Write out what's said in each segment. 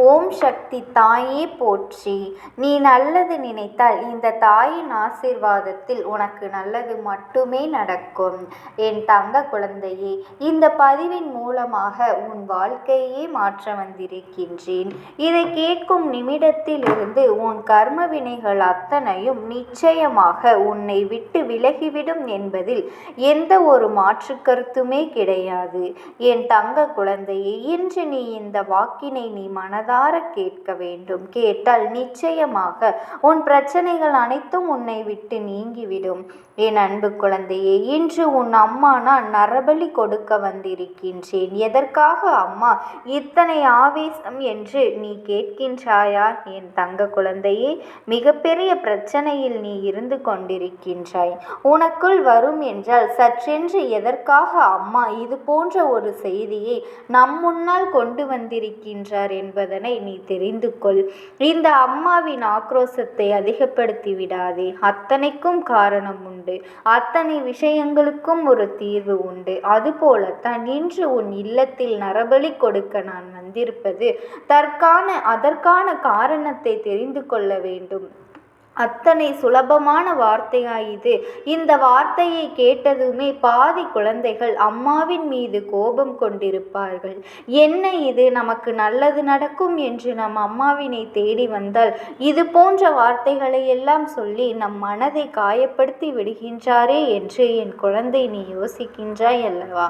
ஓம் சக்தி தாயே போற்றி. நீ நல்லது நினைத்தால் இந்த தாயின் ஆசீர்வாதத்தில் உனக்கு நல்லது மட்டுமே நடக்கும். என் தங்க குழந்தையே இந்த பதிவின் மூலமாக உன் வாழ்க்கையே மாற்ற வந்திருக்கின்றேன். இதை கேட்கும் நிமிடத்தில் இருந்து உன் கர்ம வினைகள் அத்தனையும் நிச்சயமாக உன்னை விட்டு விலகிவிடும் என்பதில் எந்த ஒரு மாற்று கருத்துமே கிடையாது. என் தங்க குழந்தையே இன்று நீ இந்த வாக்கினை நீ மன மனதார கேட்க வேண்டும். கேட்டால் நிச்சயமாக உன் பிரச்சனைகள் அனைத்தும் உன்னை விட்டு நீங்கிவிடும். என் அன்பு குழந்தையே இன்று உன் அம்மா நான் நரபலி கொடுக்க வந்திருக்கின்றேன். எதற்காக அம்மா இத்தனை ஆவேசம் என்று நீ கேட்கின்றாயா? என் தங்க குழந்தையே மிகப்பெரிய பிரச்சனையில் நீ இருந்து கொண்டிருக்கின்றாய். உனக்குள் வரும் என்றால் சற்றென்று எதற்காக அம்மா இது போன்ற ஒரு செய்தியை நம் முன்னால் கொண்டு வந்திருக்கின்றார் என்பது என்பதனை நீ தெரிந்து கொள். இந்த அம்மாவின் ஆக்ரோசத்தை அதிகப்படுத்தி விடாதே. அத்தனைக்கும் காரணம் உண்டு. அத்தனை விஷயங்களுக்கும் ஒரு தீர்வு உண்டு. அதுபோலத்தான் இன்று உன் இல்லத்தில் நரபலி கொடுக்க நான் வந்திருப்பது தற்கான அதற்கான காரணத்தை தெரிந்து கொள்ள வேண்டும். அத்தனை சுலபமான வார்த்தையா இது இந்த வார்த்தையை கேட்டதுமே பாதி குழந்தைகள் அம்மாவின் மீது கோபம் கொண்டிருப்பார்கள். என்ன இது? நமக்கு நல்லது நடக்கும் என்று நம் அம்மாவினை தேடி வந்தால் இது போன்ற வார்த்தைகளை எல்லாம் சொல்லி நம் மனதை காயப்படுத்தி விடுகின்றாரே என்று என் குழந்தை நீ யோசிக்கின்றாய் அல்லவா?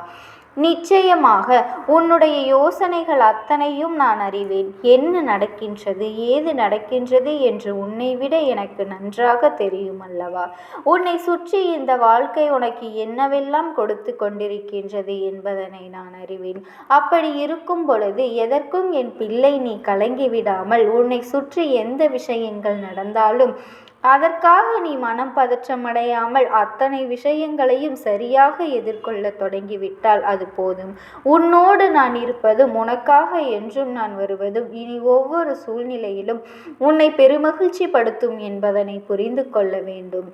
நிச்சயமாக உன்னுடைய யோசனைகள் அத்தனையும் நான் அறிவேன். என்ன நடக்கின்றது ஏது நடக்கின்றது என்று உன்னை விட எனக்கு நன்றாக தெரியும் அல்லவா? உன்னை சுற்றி இந்த வாழ்க்கை உனக்கு என்னவெல்லாம் கொடுத்து கொண்டிருக்கின்றது என்பதனை நான் அறிவேன். அப்படி இருக்கும் பொழுது எதற்கும் என் பிள்ளை நீ கலங்கி விடாமல் உன்னை சுற்றி எந்த விஷயங்கள் நடந்தாலும் அதற்காக நீ மனம் பதற்றமடையாமல் அத்தனை விஷயங்களையும் சரியாக எதிர்கொள்ள தொடங்கிவிட்டால் அது போதும். உன்னோடு நான் இருப்பதும் உனக்காக என்றும் நான் வருவதும் இனி ஒவ்வொரு சூழ்நிலையிலும் உன்னை பெருமகிழ்ச்சி படுத்தும் என்பதனை புரிந்து கொள்ள வேண்டும்.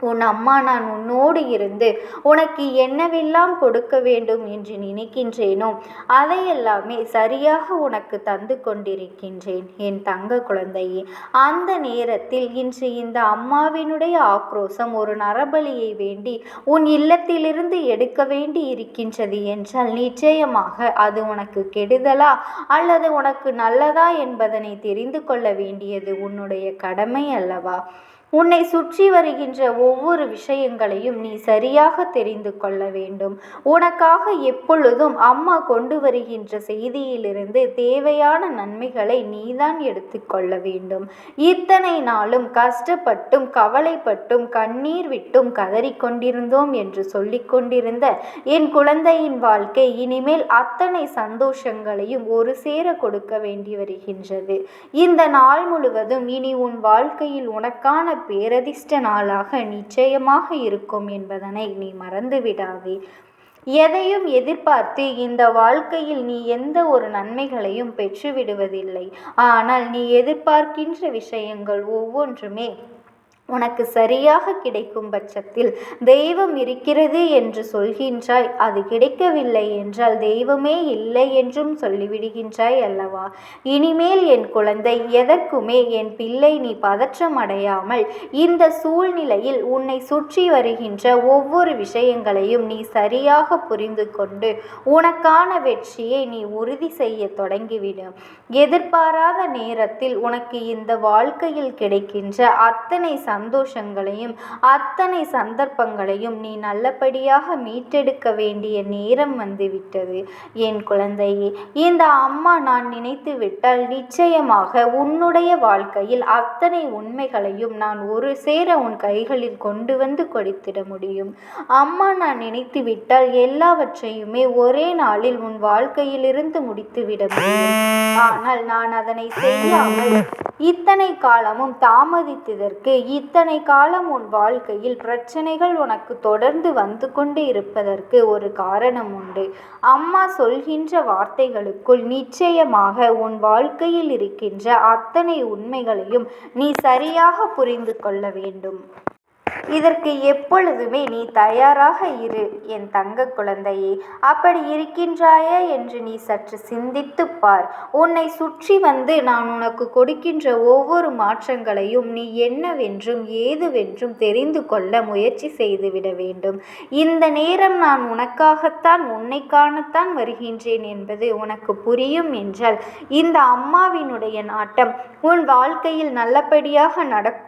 உன் அம்மா நான் உன்னோடு இருந்து உனக்கு என்னவெல்லாம் கொடுக்க வேண்டும் என்று நினைக்கின்றேனோ அதையெல்லாமே சரியாக உனக்கு தந்து கொண்டிருக்கின்றேன். என் தங்க குழந்தையே அந்த நேரத்தில் இன்று இந்த அம்மாவினுடைய ஆக்ரோசம் ஒரு நரபலியை வேண்டி உன் இல்லத்திலிருந்து எடுக்க வேண்டி இருக்கின்றது என்றால் நிச்சயமாக அது உனக்கு கெடுதலா அல்லது உனக்கு நல்லதா என்பதனை தெரிந்து கொள்ள வேண்டியது உன்னுடைய கடமை அல்லவா? உன்னை சுற்றி வருகின்ற ஒவ்வொரு விஷயங்களையும் நீ சரியாக தெரிந்து கொள்ள வேண்டும். உனக்காக எப்பொழுதும் அம்மா கொண்டு வருகின்ற செய்தியிலிருந்து தேவையான நன்மைகளை நீதான் எடுத்துக்கொள்ள வேண்டும். இத்தனை நாளும் கஷ்டப்பட்டும் கவலைப்பட்டும் கண்ணீர் விட்டும் கதறிக்கொண்டிருந்தோம் என்று சொல்லிக்கொண்டிருந்த என் குழந்தையின் வாழ்க்கை இனிமேல் அத்தனை சந்தோஷங்களையும் ஒரு சேர கொடுக்க வேண்டி வருகின்றது. இந்த நாள் முழுவதும் இனி உன் வாழ்க்கையில் உனக்கான பேரதிர்ஷ்ட நாளாக நிச்சயமாக இருக்கும் என்பதனை நீ மறந்துவிடாதே. எதையும் எதிர்பார்த்து இந்த வாழ்க்கையில் நீ எந்த ஒரு நன்மைகளையும் பெற்றுவிடுவதில்லை. ஆனால் நீ எதிர்பார்க்கின்ற விஷயங்கள் ஒவ்வொன்றுமே உனக்கு சரியாக கிடைக்கும் பட்சத்தில் தெய்வம் இருக்கிறது என்று சொல்கின்றாய். அது கிடைக்கவில்லை என்றால் தெய்வமே இல்லை என்றும் சொல்லிவிடுகின்றாய் அல்லவா? இனிமேல் என் குழந்தை எதற்குமே என் பிள்ளை நீ பதற்றம் அடையாமல் இந்த சூழ்நிலையில் உன்னை சுற்றி வருகின்ற ஒவ்வொரு விஷயங்களையும் நீ சரியாக புரிந்து கொண்டு உனக்கான வெற்றியை நீ உறுதி செய்ய தொடங்கிவிடும் எதிர்பாராத நேரத்தில் உனக்கு இந்த வாழ்க்கையில் கிடைக்கின்ற அத்தனை சந்தோஷங்களையும் அத்தனை சந்தர்ப்பங்களையும் நீ நல்லபடியாக மீட்டெடுக்க வேண்டிய நேரம் வந்துவிட்டது. என் குழந்தையே இந்த அம்மா நான் நினைத்து விட்டால் நிச்சயமாக உன்னுடைய வாழ்க்கையில் அத்தனை உண்மைகளையும் நான் ஒரு சேர உன் கைகளில் கொண்டு வந்து கொடுத்திட முடியும். அம்மா நான் நினைத்து விட்டால் எல்லாவற்றையுமே ஒரே நாளில் உன் வாழ்க்கையிலிருந்து முடித்துவிட முடியும். ஆனால் நான் அதனை செய்யாமல் இத்தனை காலமும் தாமதித்ததற்கு இத்தனை காலம் உன் வாழ்க்கையில் பிரச்சனைகள் உனக்கு தொடர்ந்து வந்து கொண்டு இருப்பதற்கு ஒரு காரணம் உண்டு. அம்மா சொல்கின்ற வார்த்தைகளுக்குள் நிச்சயமாக உன் வாழ்க்கையில் இருக்கின்ற அத்தனை உண்மைகளையும் நீ சரியாக புரிந்து கொள்ள வேண்டும். இதற்கு எப்பொழுதுமே நீ தயாராக இரு என் தங்க குழந்தையே. அப்படி இருக்கின்றாயா என்று நீ சற்று சிந்தித்துப் பார். உன்னை சுற்றி வந்து நான் உனக்கு கொடுக்கின்ற ஒவ்வொரு மாற்றங்களையும் நீ என்னவென்றும் ஏதுவென்றும் தெரிந்து கொள்ள முயற்சி செய்துவிட வேண்டும். இந்த நேரம் நான் உனக்காகத்தான் உன்னை காணத்தான் வருகின்றேன் என்பது உனக்கு புரியும் என்றால் இந்த அம்மாவினுடைய நாட்டம் உன் வாழ்க்கையில் நல்லபடியாக நடக்கும்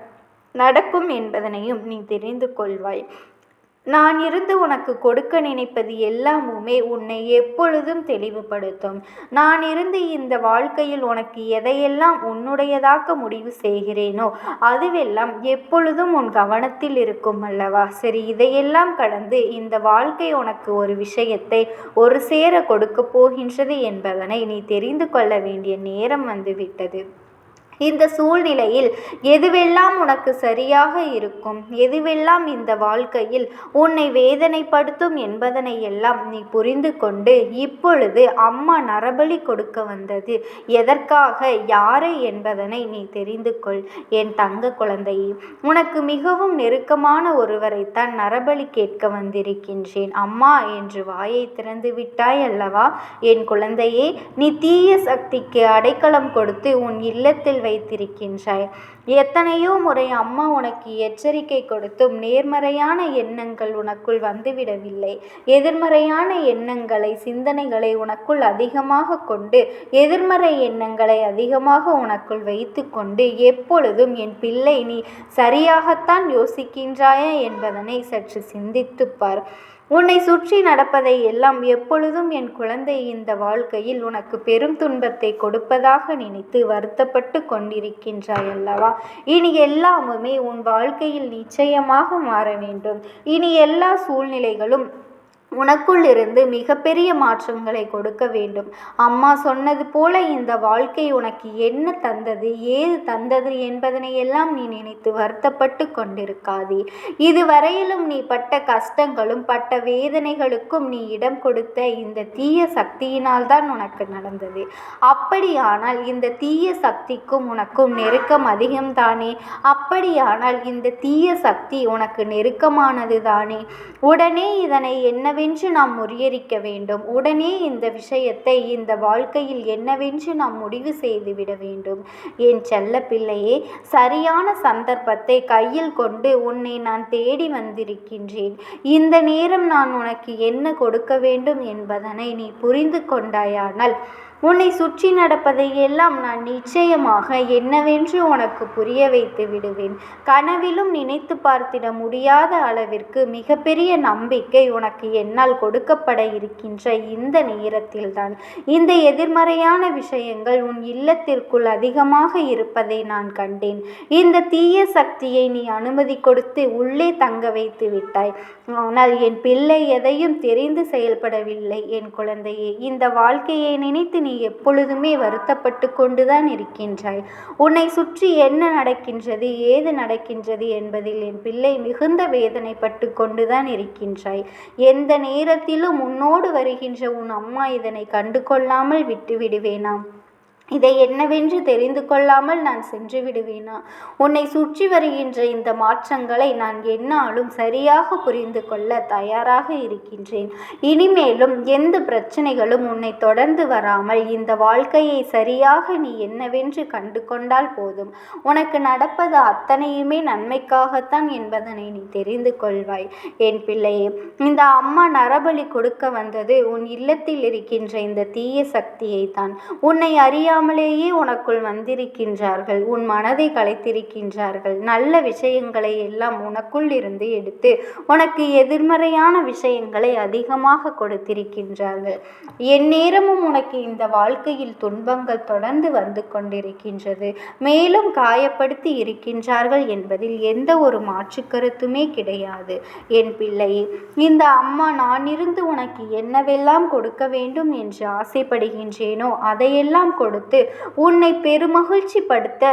நடக்கும் என்பதனையும் நீ தெரிந்து கொள்வாய். நான் இருந்து உனக்கு கொடுக்க நினைப்பது எல்லாமுமே உன்னை எப்பொழுதும் தெளிவுபடுத்தும். நான் இருந்து இந்த வாழ்க்கையில் உனக்கு எதையெல்லாம் உன்னுடையதாக்க முடிவு செய்கிறேனோ அதுவெல்லாம் எப்பொழுதும் உன் கவனத்தில் இருக்கும் அல்லவா? சரி இதையெல்லாம் கடந்து இந்த வாழ்க்கை உனக்கு ஒரு விஷயத்தை ஒரு சேர கொடுக்க போகின்றது என்பதனை நீ தெரிந்து கொள்ள வேண்டிய நேரம் வந்துவிட்டது. இந்த சூழ்நிலையில் எதுவெல்லாம் உனக்கு சரியாக இருக்கும்? எதுவெல்லாம் இந்த வாழ்க்கையில் உன்னை வேதனைப்படுத்தும் என்பதனை எல்லாம் நீ புரிந்து கொண்டு இப்பொழுது அம்மா நரபலி கொடுக்க வந்தது. எதற்காக? யாரை என்பதனை நீ தெரிந்து கொள். என் தங்க குழந்தையே உனக்கு மிகவும் நெருக்கமான ஒருவரைத்தான் நரபலி கேட்க வந்திருக்கின்றேன். அம்மா என்று வாயை திறந்து விட்டாய் அல்லவா? என் குழந்தையே நீ தீய சக்திக்கு அடைக்கலம் கொடுத்து உன் இல்லத்தில் வைத்திருக்கின்றாய். எத்தனையோ முறை அம்மா உனக்கு எச்சரிக்கை கொடுத்தும் நேர்மறையான எண்ணங்கள் உனக்குள் வந்துவிடவில்லை. எதிர்மறையான எண்ணங்களை சிந்தனைகளை உனக்குள் அதிகமாக கொண்டு எதிர்மறை எண்ணங்களை அதிகமாக உனக்குள் வைத்து கொண்டு எப்பொழுதும் என் பிள்ளை நீ சரியாகத்தான் யோசிக்கின்றாயா என்பதனை சற்று சிந்தித்துப்பார் உன்னை சுற்றி நடப்பதை எல்லாம் எப்பொழுதும் என் குழந்தை இந்த வாழ்க்கையில் உனக்கு பெரும் துன்பத்தை கொடுப்பதாக நினைத்து வருத்தப்பட்டு கொண்டிருக்கின்றாய் அல்லவா? இனி எல்லாமுமே உன் வாழ்க்கையில் நிச்சயமாக மாற வேண்டும். இனி எல்லா சூழ்நிலைகளும் உனக்குள் இருந்து மிகப்பெரிய மாற்றங்களை கொடுக்க வேண்டும். அம்மா சொன்னது போல இந்த வாழ்க்கை உனக்கு என்ன தந்தது ஏது தந்தது என்பதனை எல்லாம் நீ நினைத்து வருத்தப்பட்டு கொண்டிருக்காதே. இதுவரையிலும் நீ பட்ட கஷ்டங்களும் பட்ட வேதனைகளுக்கும் நீ இடம் கொடுத்த இந்த தீய சக்தியினால் தான் உனக்கு நடந்தது. அப்படியானால் இந்த தீய சக்திக்கும் உனக்கும் நெருக்கம் அதிகம்தானே அப்படியானால் இந்த தீய சக்தி உனக்கு நெருக்கமானது தானே? உடனே இதனை என்ன என்னவென்று நாம் முறியடிக்க வேண்டும். உடனே இந்த விஷயத்தை இந்த வாழ்க்கையில் என்னவென்று நாம் முடிவு செய்துவிட வேண்டும். என் செல்ல பிள்ளையே சரியான சந்தர்ப்பத்தை கையில் கொண்டு உன்னை நான் தேடி வந்திருக்கின்றேன். இந்த நேரம் நான் உனக்கு என்ன கொடுக்க வேண்டும் என்பதனை நீ புரிந்து கொண்டாயானால் உன்னை சுற்றி நடப்பதை எல்லாம் நான் நிச்சயமாக என்னவென்று உனக்கு புரிய வைத்து விடுவேன். கனவிலும் நினைத்து பார்த்திட முடியாத அளவிற்கு மிகப்பெரிய நம்பிக்கை உனக்கு என்னால் கொடுக்கப்பட இருக்கின்ற இந்த நேரத்தில்தான். இந்த எதிர்மறையான விஷயங்கள் உன் இல்லத்திற்குள் அதிகமாக இருப்பதை நான் கண்டேன். இந்த தீய சக்தியை நீ அனுமதி கொடுத்து உள்ளே தங்க வைத்து விட்டாய். ஆனால் என் பிள்ளை எதையும் தெரிந்து செயல்படவில்லை என் குழந்தையே. இந்த வாழ்க்கையை நினைத்து நீ எப்பொழுதுமே வருத்தப்பட்டு கொண்டுதான் இருக்கின்றாய். உன்னை சுற்றி என்ன நடக்கின்றது ஏது நடக்கின்றது என்பதில் என் பிள்ளை மிகுந்த வேதனைப்பட்டு கொண்டுதான் இருக்கின்றாய். எந்த நேரத்திலும் உன்னோடு வருகின்ற உன் அம்மா இதனை கண்டு கொள்ளாமல் விட்டு விடுவேனாம் இதை என்னவென்று தெரிந்து கொள்ளாமல் நான் சென்று விடுவேனா? உன்னை சுற்றி வருகின்ற இந்த மாற்றங்களை நான் என்னாலும் சரியாக புரிந்து கொள்ள தயாராக இருக்கின்றேன். இனிமேலும் எந்த பிரச்சனைகளும் உன்னை தொடர்ந்து வராமல் இந்த வாழ்க்கையை சரியாக நீ என்னவென்று கண்டு கொண்டால் போதும். உனக்கு நடப்பது அத்தனையுமே நன்மைக்காகத்தான் என்பதனை நீ தெரிந்து கொள்வாய். என் பிள்ளையே இந்த அம்மா நரபலி கொடுக்க வந்தது உன் இல்லத்தில் இருக்கின்ற இந்த தீய சக்தியை தான் உன்னை அறியா அறியாமலேயே உனக்குள் வந்திருக்கின்றார்கள். உன் மனதை கலைத்திருக்கின்றார்கள் நல்ல விஷயங்களை எல்லாம் உனக்குள் இருந்து எடுத்து உனக்கு எதிர்மறையான விஷயங்களை அதிகமாக கொடுத்திருக்கின்றார்கள். என் நேரமும் உனக்கு இந்த வாழ்க்கையில் துன்பங்கள் தொடர்ந்து வந்து கொண்டிருக்கின்றது. மேலும் காயப்படுத்தி இருக்கின்றார்கள் என்பதில் எந்த ஒரு மாற்று கருத்துமே கிடையாது. என் பிள்ளையே இந்த அம்மா நான் இருந்து உனக்கு என்னவெல்லாம் கொடுக்க வேண்டும் என்று ஆசைப்படுகின்றேனோ அதையெல்லாம் கொடுத்து உன்னை பெருமகிழ்ச்சி படுத்த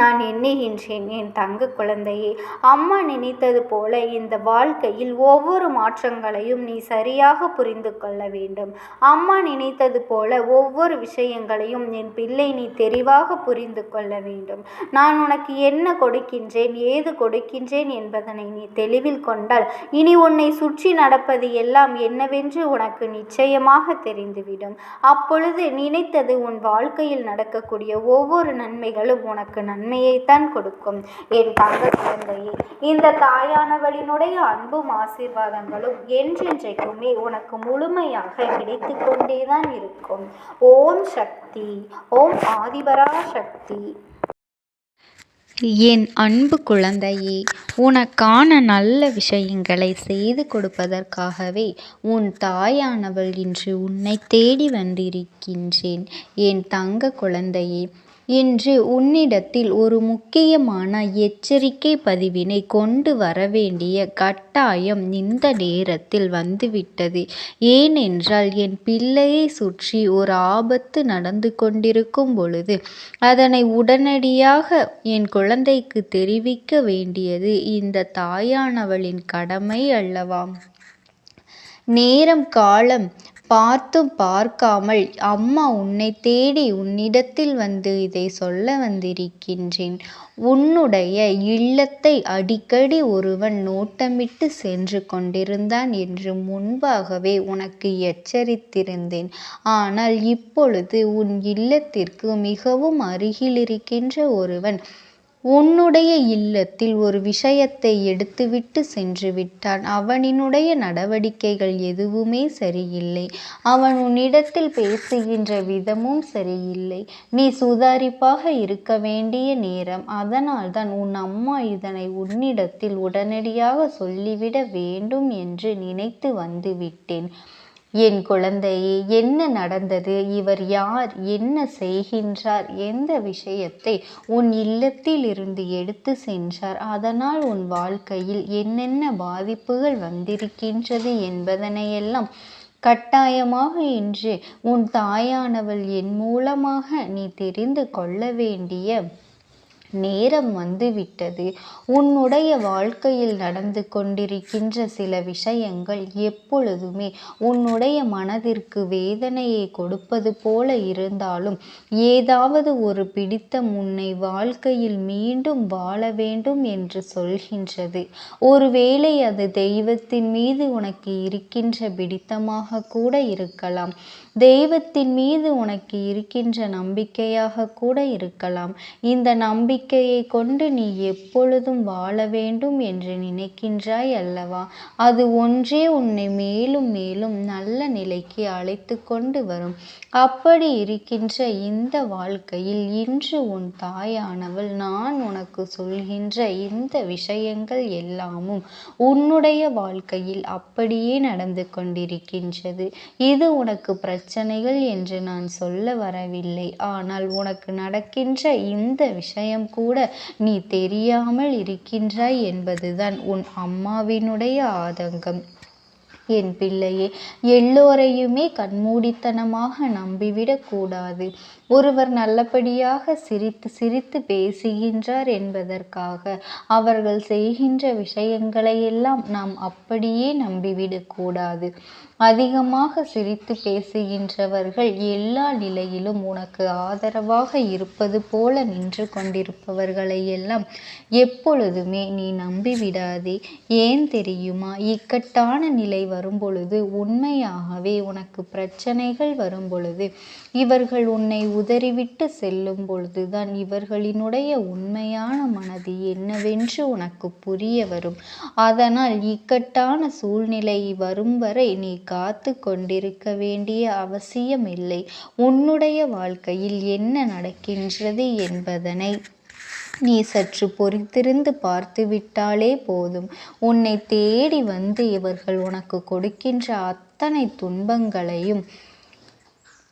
நான் எண்ணுகின்றேன் என் தங்க குழந்தையே. அம்மா நினைத்தது போல இந்த வாழ்க்கையில் ஒவ்வொரு மாற்றங்களையும் நீ சரியாக புரிந்து கொள்ள வேண்டும். அம்மா நினைத்தது போல ஒவ்வொரு விஷயங்களையும் என் பிள்ளை நீ தெளிவாக புரிந்து கொள்ள வேண்டும். நான் உனக்கு என்ன கொடுக்கின்றேன் ஏது கொடுக்கின்றேன் என்பதனை நீ தெளிவில் கொண்டால் இனி உன்னை சுற்றி நடப்பது எல்லாம் என்னவென்று உனக்கு நிச்சயமாக தெரிந்துவிடும். அப்பொழுது நினைத்தது உன் வாழ்க்கையில் நடக்கக்கூடிய ஒவ்வொரு நன்மைகளும் உனக்கு நன் நன்மையைத்தான் கொடுக்கும். என் தங்க குழந்தையே இந்த தாயானவளினுடைய அன்பும் ஆசீர்வாதங்களும் என்றென்றைக்குமே உனக்கு முழுமையாக கிடைத்து கொண்டேதான் இருக்கும். ஓம் சக்தி ஓம் ஆதிபரா சக்தி என் அன்பு குழந்தையே உனக்கான நல்ல விஷயங்களை செய்து கொடுப்பதற்காகவே உன் தாயானவள் இன்று உன்னை தேடி வந்திருக்கின்றேன். என் தங்க குழந்தையே இன்று உன்னிடத்தில் ஒரு முக்கியமான எச்சரிக்கை பதிவினை கொண்டு வரவேண்டிய கட்டாயம் இந்த நேரத்தில் வந்துவிட்டது. ஏனென்றால் என் பிள்ளையை சுற்றி ஒரு ஆபத்து நடந்து கொண்டிருக்கும் பொழுது அதனை உடனடியாக என் குழந்தைக்கு தெரிவிக்க வேண்டியது இந்த தாயானவளின் கடமை அல்லவா? நேரம் காலம் பார்த்தும் பார்க்காமல் அம்மா உன்னை தேடி உன்னிடத்தில் வந்து இதை சொல்ல வந்திருக்கின்றேன். உன்னுடைய இல்லத்தை அடிக்கடி ஒருவன் நோட்டமிட்டு சென்று கொண்டிருந்தான் என்று முன்பாகவே உனக்கு எச்சரித்திருந்தேன். ஆனால் இப்பொழுது உன் இல்லத்திற்கு மிகவும் அருகில் இருக்கின்ற ஒருவன் உன்னுடைய இல்லத்தில் ஒரு விஷயத்தை எடுத்துவிட்டு சென்று விட்டான். அவனினுடைய நடவடிக்கைகள் எதுவுமே சரியில்லை. அவன் உன்னிடத்தில் பேசுகின்ற விதமும் சரியில்லை. நீ சுதாரிப்பாக இருக்க வேண்டிய நேரம். அதனால்தான் உன் அம்மா இதனை உன்னிடத்தில் உடனடியாக சொல்லிவிட வேண்டும் என்று நினைத்து வந்துவிட்டேன். என் குழந்தையே என்ன நடந்தது? இவர் யார்? என்ன செய்கின்றார்? எந்த விஷயத்தை உன் இல்லத்தில் இருந்து எடுத்து சென்றார்? அதனால் உன் வாழ்க்கையில் என்னென்ன பாதிப்புகள் வந்திருக்கின்றது என்பதனையெல்லாம் கட்டாயமாக இன்று உன் தாயானவள் என் மூலமாக நீ தெரிந்து கொள்ள வேண்டிய நேரம் வந்துவிட்டது. உன்னுடைய வாழ்க்கையில் நடந்து கொண்டிருக்கின்ற சில விஷயங்கள் எப்பொழுதுமே உன்னுடைய மனதிற்கு வேதனையை கொடுப்பது போல இருந்தாலும் ஏதாவது ஒரு பிடித்தம் உன்னை வாழ்க்கையில் மீண்டும் வாழ வேண்டும் என்று சொல்கின்றது. ஒருவேளை அது தெய்வத்தின் மீது உனக்கு இருக்கின்ற பிடித்தமாக கூட இருக்கலாம். தெய்வத்தின் மீது உனக்கு இருக்கின்ற நம்பிக்கையாக கூட இருக்கலாம். இந்த நம்பிக்கையை கொண்டு நீ எப்பொழுதும் வாழ வேண்டும் என்று நினைக்கின்றாய் அல்லவா? அது ஒன்றே உன்னை மேலும் மேலும் நல்ல நிலைக்கு அழைத்து கொண்டு வரும். அப்படி இருக்கின்ற இந்த வாழ்க்கையில் இன்று உன் தாயானவள் நான் உனக்கு சொல்கின்ற இந்த விஷயங்கள் எல்லாமும் உன்னுடைய வாழ்க்கையில் அப்படியே நடந்து கொண்டிருக்கின்றது. இது உனக்கு பிரச்சனைகள் என்று நான் சொல்ல வரவில்லை. ஆனால் உனக்கு நடக்கின்ற இந்த விஷயம் கூட நீ தெரியாமல் இருக்கின்றாய் என்பதுதான் உன் அம்மாவினுடைய ஆதங்கம். என் பிள்ளையே எல்லோரையுமே கண்மூடித்தனமாக நம்பிவிடக்கூடாது ஒருவர் நல்லபடியாக சிரித்து சிரித்து பேசுகின்றார் என்பதற்காக அவர்கள் செய்கின்ற விஷயங்களை எல்லாம் நாம் அப்படியே நம்பிவிடக்கூடாது அதிகமாக சிரித்து பேசுகின்றவர்கள் எல்லா நிலையிலும் உனக்கு ஆதரவாக இருப்பது போல நின்று கொண்டிருப்பவர்களை எல்லாம் எப்பொழுதுமே நீ நம்பிவிடாதே ஏன் தெரியுமா? இக்கட்டான நிலை வரும்பொழுது உண்மையாகவே உனக்கு பிரச்சனைகள் வரும்பொழுது இவர்கள் உன்னை உதறிவிட்டு செல்லும் பொழுதுதான் இவர்களினுடைய உண்மையான மனது என்னவென்று உனக்கு புரிய வரும். அதனால் இக்கட்டான சூழ்நிலை வரும் வரை நீ காத்து கொண்டிருக்க வேண்டிய அவசியமில்லை. உன்னுடைய வாழ்க்கையில் என்ன நடக்கின்றது என்பதனை நீ சற்று பொறித்திருந்து பார்த்து விட்டாலே போதும். உன்னை தேடி வந்து இவர்கள் உனக்கு கொடுக்கின்ற அத்தனை துன்பங்களையும்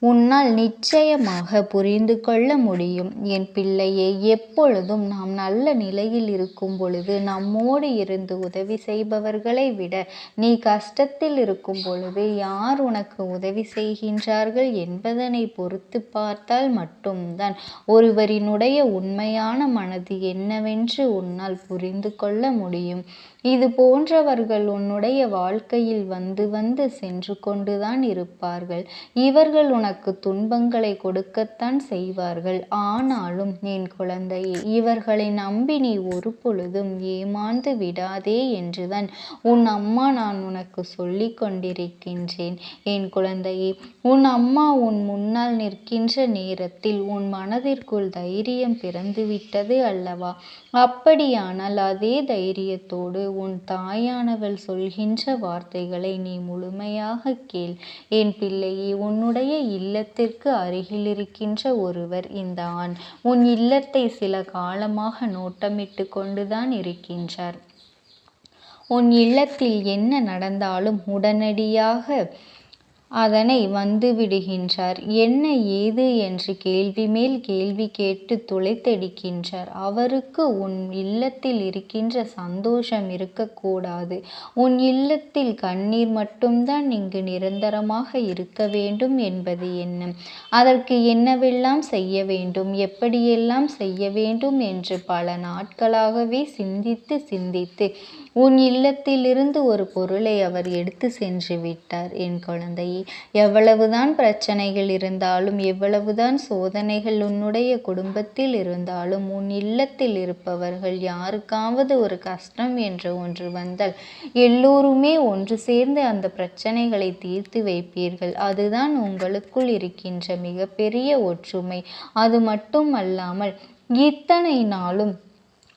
உன்னால் நிச்சயமாக புரிந்து கொள்ள முடியும். என் பிள்ளையே எப்பொழுதும் நாம் நல்ல நிலையில் இருக்கும் பொழுது நம்மோடு இருந்து உதவி செய்பவர்களை விட நீ கஷ்டத்தில் இருக்கும் பொழுது யார் உனக்கு உதவி செய்கின்றார்கள் என்பதனை பொறுத்து பார்த்தால் மட்டும்தான் ஒருவரினுடைய உண்மையான மனது என்னவென்று உன்னால் புரிந்து கொள்ள முடியும். இது போன்றவர்கள் உன்னுடைய வாழ்க்கையில் வந்து வந்து சென்று கொண்டுதான் இருப்பார்கள். இவர்கள் உனக்கு துன்பங்களை கொடுக்கத்தான் செய்வார்கள். ஆனாலும் என் குழந்தையே இவர்களை நம்பி நீ ஒரு பொழுதும் ஏமாந்து விடாதே என்றுதான் உன் அம்மா நான் உனக்கு சொல்லிக் கொண்டிருக்கின்றேன். என் குழந்தையே உன் அம்மா உன் முன்னால் நிற்கின்ற நேரத்தில் உன் மனதிற்குள் தைரியம் பிறந்துவிட்டது அல்லவா? அப்படியானால் அதே தைரியத்தோடு உன் தாயானவள் சொல்கின்ற வார்த்தைகளை நீ முழுமையாக கேள். என் பிள்ளையே உன்னுடைய இல்லத்திற்கு அருகில் இருக்கின்ற ஒருவர் இந்த ஆண். உன் இல்லத்தை சில காலமாக நோட்டமிட்டு கொண்டுதான் இருக்கின்றார். உன் இல்லத்தில் என்ன நடந்தாலும் உடனடியாக அதனை வந்து விடுகின்றார். என்ன ஏது என்று கேள்வி மேல் கேள்வி கேட்டு துளைத்தெடுக்கின்றார். அவருக்கு உன் இல்லத்தில் இருக்கின்ற சந்தோஷம் இருக்கக்கூடாது உன் இல்லத்தில் கண்ணீர் மட்டும்தான் இங்கு நிரந்தரமாக இருக்க வேண்டும் என்பது எண்ணம் அதற்கு என்னவெல்லாம் செய்ய வேண்டும்? எப்படியெல்லாம் செய்ய வேண்டும் என்று பல நாட்களாகவே சிந்தித்து சிந்தித்து உன் இல்லத்திலிருந்து ஒரு பொருளை அவர் எடுத்து சென்று விட்டார் என் குழந்தையே. எவ்வளவுதான் பிரச்சனைகள் இருந்தாலும் எவ்வளவுதான் சோதனைகள் உன்னுடைய குடும்பத்தில் இருந்தாலும் உன் இல்லத்தில் இருப்பவர்கள் யாருக்காவது ஒரு கஷ்டம் என்று ஒன்று வந்தால் எல்லோருமே ஒன்று சேர்ந்து அந்த பிரச்சனைகளை தீர்த்து வைப்பீர்கள். அதுதான் உங்களுக்குள் இருக்கின்ற மிகப்பெரிய ஒற்றுமை. அது மட்டும் அல்லாமல் இத்தனை நாளும்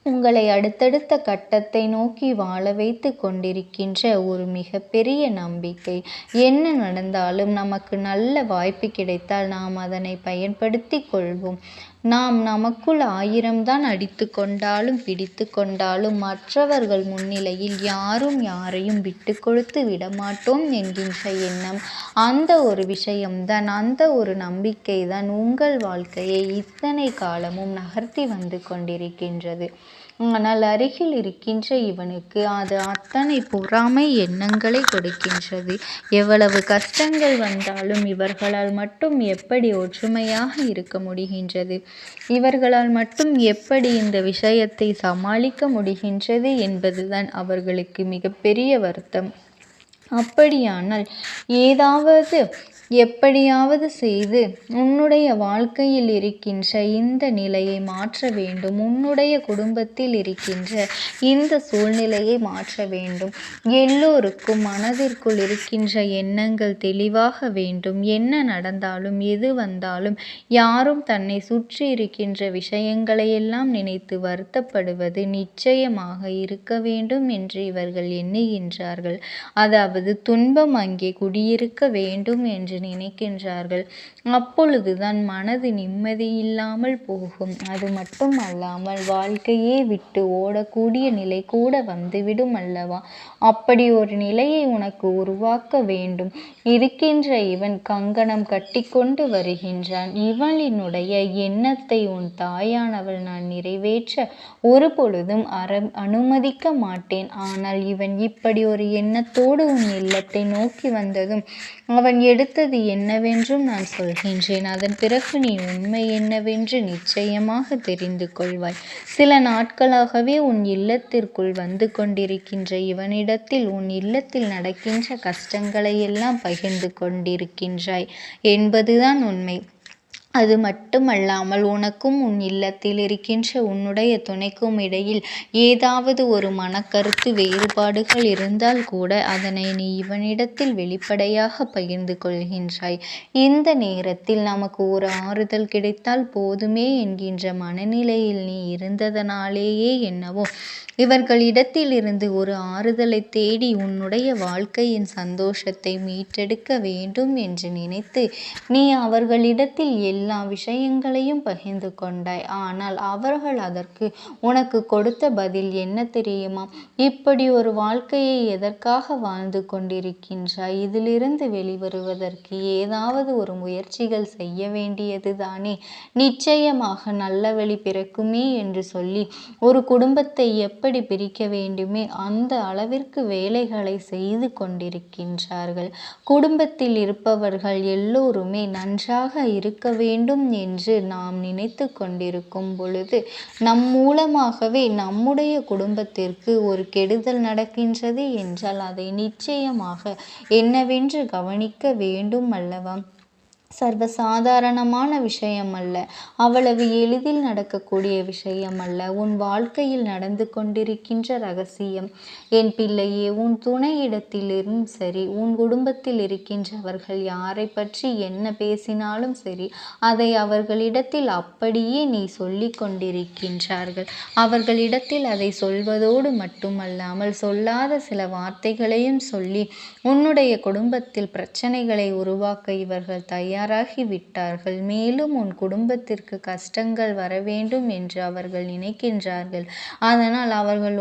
உங்களை அடுத்தடுத்த கட்டத்தை நோக்கி வாழ வைத்து கொண்டிருக்கின்ற ஒரு மிகப்பெரிய நம்பிக்கை. என்ன நடந்தாலும் நமக்கு நல்ல வாய்ப்பு கிடைத்தால் நாம் அதனை பயன்படுத்தி கொள்வோம். நாம் நமக்குள் ஆயிரம்தான் அடித்து கொண்டாலும் பிடித்து கொண்டாலும் மற்றவர்கள் முன்னிலையில் யாரும் யாரையும் விட்டு கொடுத்து விடமாட்டோம் என்கின்ற எண்ணம். அந்த ஒரு விஷயம்தான் அந்த ஒரு நம்பிக்கை தான் உங்கள் வாழ்க்கையை இத்தனை காலமும் நகர்த்தி வந்து கொண்டிருக்கின்றது. ஆனால் அருகில் இருக்கின்ற இவனுக்கு அது அத்தனை பொறாமை எண்ணங்களை கொடுக்கின்றது. எவ்வளவு கஷ்டங்கள் வந்தாலும் இவர்களால் மட்டும் எப்படி ஒற்றுமையாக இருக்க முடிகின்றது? இவர்களால் மட்டும் எப்படி இந்த விஷயத்தை சமாளிக்க முடிகின்றது என்பதுதான் அவர்களுக்கு மிகப்பெரிய வருத்தம். அப்படியானால் ஏதாவது எப்படியாவது செய்து உன்னுடைய வாழ்க்கையில் இருக்கின்ற இந்த நிலையை மாற்ற வேண்டும். உன்னுடைய குடும்பத்தில் இருக்கின்ற இந்த சூழ்நிலையை மாற்ற வேண்டும். எல்லோருக்கும் மனதிற்குள் இருக்கின்ற எண்ணங்கள் தெளிவாக வேண்டும். என்ன நடந்தாலும் எது வந்தாலும் யாரும் தன்னை சுற்றி இருக்கின்ற விஷயங்களையெல்லாம் நினைத்து வருத்தப்படுவது நிச்சயமாக இருக்க வேண்டும் என்று இவர்கள் எண்ணுகின்றார்கள். அதாவது துன்பம் அங்கே குடியிருக்க வேண்டும் என்று நினைக்கின்றார்கள். அப்பொழுதுதான் மனது நிம்மதியில்லாமல் போகும். அது மட்டும் அல்லாமல் வாழ்க்கையே விட்டு ஓடக்கூடிய நிலை கூட வந்துவிடும் அல்லவா? அப்படி ஒரு நிலையை உனக்கு உருவாக்க வேண்டும். இருக்கின்ற இவன் கங்கணம் கட்டிக்கொண்டு வருகின்றான். இவளினுடைய எண்ணத்தை உன் தாயானவள் நான் நிறைவேற்ற ஒரு பொழுதும் அற அனுமதிக்க மாட்டேன். ஆனால் இவன் இப்படி ஒரு எண்ணத்தோடு உன் இல்லத்தை நோக்கி வந்ததும் அவன் எடுத்தது என்னவென்றும் நான் சொல்கின்றேன். அதன் பிறகு நீ உண்மை என்னவென்று நிச்சயமாக தெரிந்து கொள்வாய். சில நாட்களாகவே உன் இல்லத்திற்குள் வந்து கொண்டிருக்கின்ற இவனிடத்தில் உன் இல்லத்தில் நடக்கின்ற கஷ்டங்களை எல்லாம் பகிர்ந்து கொண்டிருக்கின்றாய் என்பதுதான் உண்மை. அது மட்டுமல்லாமல் உனக்கும் உன் இல்லத்தில் இருக்கின்ற உன்னுடைய துணைக்கும் இடையில் ஏதாவது ஒரு மனக்கருத்து வேறுபாடுகள் இருந்தால் கூட அதனை நீ இவனிடத்தில் வெளிப்படையாக பகிர்ந்து கொள்கின்றாய். இந்த நேரத்தில் நமக்கு ஒரு ஆறுதல் கிடைத்தால் போதுமே என்கின்ற மனநிலையில் நீ இருந்ததனாலேயே என்னவோ இவர்களிடத்தில் இருந்து ஒரு ஆறுதலை தேடி உன்னுடைய வாழ்க்கையின் சந்தோஷத்தை மீட்டெடுக்க வேண்டும் என்று நினைத்து நீ அவர்களிடத்தில் எல்லா விஷயங்களையும் பகிர்ந்து கொண்டாய். ஆனால் அவர்கள் அதற்கு உனக்கு கொடுத்த பதில் என்ன தெரியுமா? இப்படி ஒரு வாழ்க்கையை எதற்காக வாழ்ந்து கொண்டிருக்கின்றாய்? இதிலிருந்து வெளிவருவதற்கு ஏதாவது ஒரு முயற்சிகள் செய்ய வேண்டியது தானே நிச்சயமாக நல்ல வழி பிறக்குமே என்று சொல்லி ஒரு குடும்பத்தை எப்படி பிரிக்க வேண்டுமே அந்த அளவிற்கு வேலைகளை செய்து கொண்டிருக்கின்றார்கள். குடும்பத்தில் இருப்பவர்கள் எல்லோருமே நன்றாக இருக்க வேண்டும் என்று நாம் நினைத்து கொண்டிருக்கும் பொழுது நம் மூலமாகவே நம்முடைய குடும்பத்திற்கு ஒரு கெடுதல் நடக்கின்றது என்றால் அதை நிச்சயமாக என்னவென்று கவனிக்க வேண்டும் அல்லவா? சர்வசாதாரணமான விஷயம் அல்ல அவ்வளவு எளிதில் நடக்கக்கூடிய விஷயம் அல்ல உன் வாழ்க்கையில் நடந்து கொண்டிருக்கின்ற ரகசியம். என் பிள்ளையே உன் துணையிடத்திலும் சரி உன் குடும்பத்தில் இருக்கின்றவர்கள் யாரை பற்றி என்ன பேசினாலும் சரி அதை அவர்களிடத்தில் அப்படியே நீ சொல்லி கொண்டிருக்கின்றார்கள். அவர்களிடத்தில் அதை சொல்வதோடு மட்டுமல்லாமல் சொல்லாத சில வார்த்தைகளையும் சொல்லி உன்னுடைய குடும்பத்தில் பிரச்சனைகளை உருவாக்க இவர்கள் தயார் தயாராகிவிட்டார்கள். மேலும் உன் குடும்பத்திற்கு கஷ்டங்கள் வர வேண்டும் என்று அவர்கள் நினைக்கின்றார்கள். அதனால் அவர்கள்